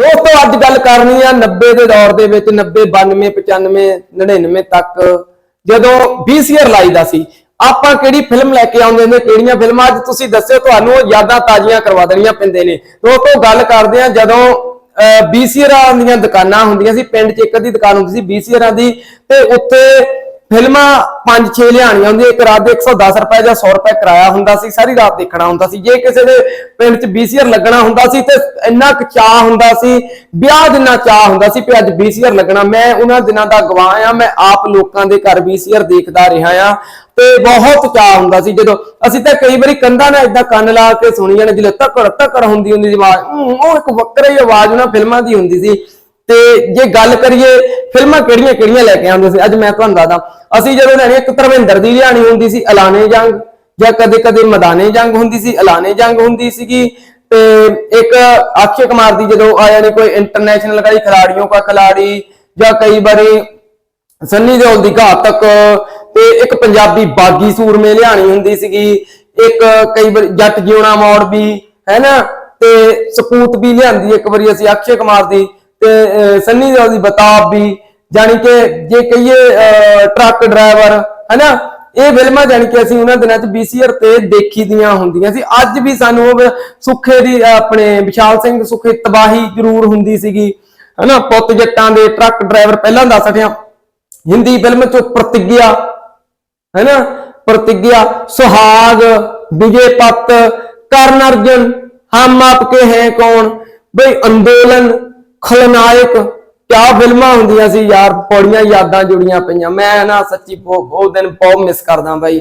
ਦੋਸਤੋ, ਅੱਜ ਗੱਲ ਕਰਨੀ ਆ 90 ਦੇ ਦੌਰ ਦੇ ਵਿੱਚ 90 92 95 99 ਤੱਕ। ਜਦੋਂ VCR ਲਾਈਦਾ ਸੀ, ਆਪਾਂ ਕਿਹੜੀ ਫਿਲਮ ਲੈ ਕੇ ਆਉਂਦੇ ਨੇ, ਕਿਹੜੀਆਂ ਫਿਲਮਾਂ? ਅੱਜ ਤੁਸੀਂ ਦੱਸਿਓ, ਤੁਹਾਨੂੰ ਯਾਦਾਂ ਤਾਜ਼ੀਆਂ ਕਰਵਾ ਦੇਣੀਆਂ ਪੈਂਦੇ ਨੇ। ਦੋਸਤੋ, ਗੱਲ ਕਰਦੇ ਆ, ਜਦੋਂ VCR ਦੀਆਂ ਦੁਕਾਨਾਂ ਹੁੰਦੀਆਂ ਸੀ, ਪਿੰਡ 'ਚ ਇੱਕ ਅੱਧੀ ਦੁਕਾਨ ਹੁੰਦੀ ਸੀ VCR ਦੀ, ਤੇ ਉੱਥੇ ਫਿਲਮਾਂ 5-6 ਲਿਆਣੀਆਂ ਹੁੰਦੀਆਂ ਇੱਕ ਰਾਤ ਦੇ 110 ਰੁਪਏ ਜਾਂ 100 ਰੁਪਏ ਕਿਰਾਇਆ ਹੁੰਦਾ ਸੀ ਸਾਰੀ ਰਾਤ ਦੇਖਣਾ ਹੁੰਦਾ ਸੀ। ਜੇ ਕਿਸੇ ਦੇ ਪਿੰਡ 'ਚ VCR ਲੱਗਣਾ ਹੁੰਦਾ ਸੀ ਤੇ ਇੰਨਾ ਕੁ ਚਾਹ ਹੁੰਦਾ ਸੀ ਵਿਆਹ ਜਿੰਨਾ ਚਾਹ ਹੁੰਦਾ ਸੀ ਕਿ ਅੱਜ VCR ਲੱਗਣਾ। ਮੈਂ ਉਹਨਾਂ ਦਿਨਾਂ ਦਾ ਗਵਾਹ ਆ ਮੈਂ ਆਪ ਲੋਕਾਂ ਦੇ ਘਰ VCR ਦੇਖਦਾ ਰਿਹਾ ਆ ਤੇ ਬਹੁਤ ਚਾਹ ਹੁੰਦਾ ਸੀ। ਜਦੋਂ ਅਸੀਂ ਤਾਂ ਕਈ ਵਾਰੀ ਕੰਧਾਂ ਨਾਲ ਇਦਾਂ ਕੰਨ ਲਾ ਕੇ ਸੁਣੀ ਜਾਣੇ ਜਿਲੇ ਤੱਕੜ ਤੱਕੜ ਹੁੰਦੀ ਹੁੰਦੀ ਸੀ ਆਵਾਜ਼ ਹੂੰ, ਉਹ ਇੱਕ ਵੱਖਰੀ ਆਵਾਜ਼ ਉਹਨਾਂ ਫਿਲਮਾਂ ਦੀ ਹੁੰਦੀ ਸੀ। ਤੇ ਜੇ ਗੱਲ ਕਰੀਏ ਫਿਲਮਾਂ ਕਿਹੜੀਆਂ ਕਿਹੜੀਆਂ ਲੈ ਕੇ ਆਉਂਦੇ ਸੀ? ਅੱਜ ਮੈਂ ਤੁਹਾਨੂੰ ਦੱਸਦਾ। ਅਸੀਂ ਜਦੋਂ ਲੈਣੀ ਇੱਕ ਧਰਮਿੰਦਰ ਦੀ ਲਿਆਣੀ ਹੁੰਦੀ ਸੀ, ਐਲਾਨੇ ਜੰਗ, ਜਾਂ ਕਦੇ ਕਦੇ ਮੈਦਾਨੇ ਜੰਗ ਹੁੰਦੀ ਸੀ, ਐਲਾਨੇ ਜੰਗ ਹੁੰਦੀ ਸੀਗੀ। ਤੇ ਇੱਕ ਅਕਸ਼ੇ ਕੁਮਾਰ ਦੀ ਜਦੋਂ ਆ ਜਾਣੀ ਕੋਈ ਇੰਟਰਨੈਸ਼ਨਲ ਕਈ ਖਿਲਾੜੀਆਂ ਕਾ ਖਿਲਾੜੀ ਜਾਂ ਕਈ ਵਾਰੀ ਸੰਨੀ ਦਿਓਲ ਦੀ ਘਾਤਕ, ਤੇ ਇੱਕ ਪੰਜਾਬੀ ਬਾਗੀ ਸੂਰਮੇ ਲਿਆਣੀ ਹੁੰਦੀ ਸੀਗੀ। ਇੱਕ ਕਈ ਵਾਰ ਜੱਟ ਜਿਉਣਾ ਮੌੜ ਵੀ ਹੈ ਨਾ ਤੇ ਸਪੂਤ ਵੀ ਲਿਆਂਦੀ ਇੱਕ ਵਾਰੀ ਅਸੀਂ ਅਕਸ਼ੇ ਕੁਮਾਰ ਦੀ। ਤੇ ਸੰਨੀ ਦਿਓਲ ਦੀ ਬਤਾਬ ਵੀ ਜਾਣੀ ਕਿ ਜੇ ਕਹੀਏ ਅਹ, ਟਰੱਕ ਡਰਾਈਵਰ ਹੈ ਨਾ ਇਹ ਫਿਲਮਾਂ ਜਾਣੀ ਕਿ ਅਸੀਂ ਉਹਨਾਂ ਦਿਨਾਂ 'ਚ VCR ਤੇ ਦੇਖੀ ਦੀਆਂ ਹੁੰਦੀਆਂ ਸੀ। ਅੱਜ ਵੀ ਸਾਨੂੰ ਉਹ ਸੁੱਖੇ ਦੀ ਆਪਣੇ ਵਿਸ਼ਾਲ ਸਿੰਘ ਸੁੱਖੇ ਤਬਾਹੀ ਜ਼ਰੂਰ ਹੁੰਦੀ ਸੀਗੀ ਹਨਾ? ਪੁੱਤ ਜੱਟਾਂ ਦੇ ਟਰੱਕ ਡਰਾਈਵਰ ਪਹਿਲਾਂ ਦੱਸ ਹਟਿਆ। ਹਿੰਦੀ ਫਿਲਮ ਚ ਪ੍ਰਤੀਗਿਆ ਹੈਨਾ? ਪ੍ਰਤੀਗਿਆ ਸੁਹਾਗ ਵਿਜੇ ਪੱਤ ਕਰਨ ਅਰਜਨ ਹਮ ਆਪਕੇ ਹੈ ਕੌਣ? ਬਈ ਅੰਦੋਲਨ ਖਲਨਾਇਕ, ਕਿਆ ਫਿਲਮਾਂ ਹੁੰਦੀਆਂ ਸੀ ਯਾਰ, ਬੜੀਆਂ ਯਾਦਾਂ ਜੁੜੀਆਂ ਪਈਆਂ। ਮੈਂ ਨਾ ਸੱਚੀ ਬਹੁਤ ਬਹੁਤ ਦਿਨ ਬਹੁਤ ਮਿਸ ਕਰਦਾ ਬਾਈ।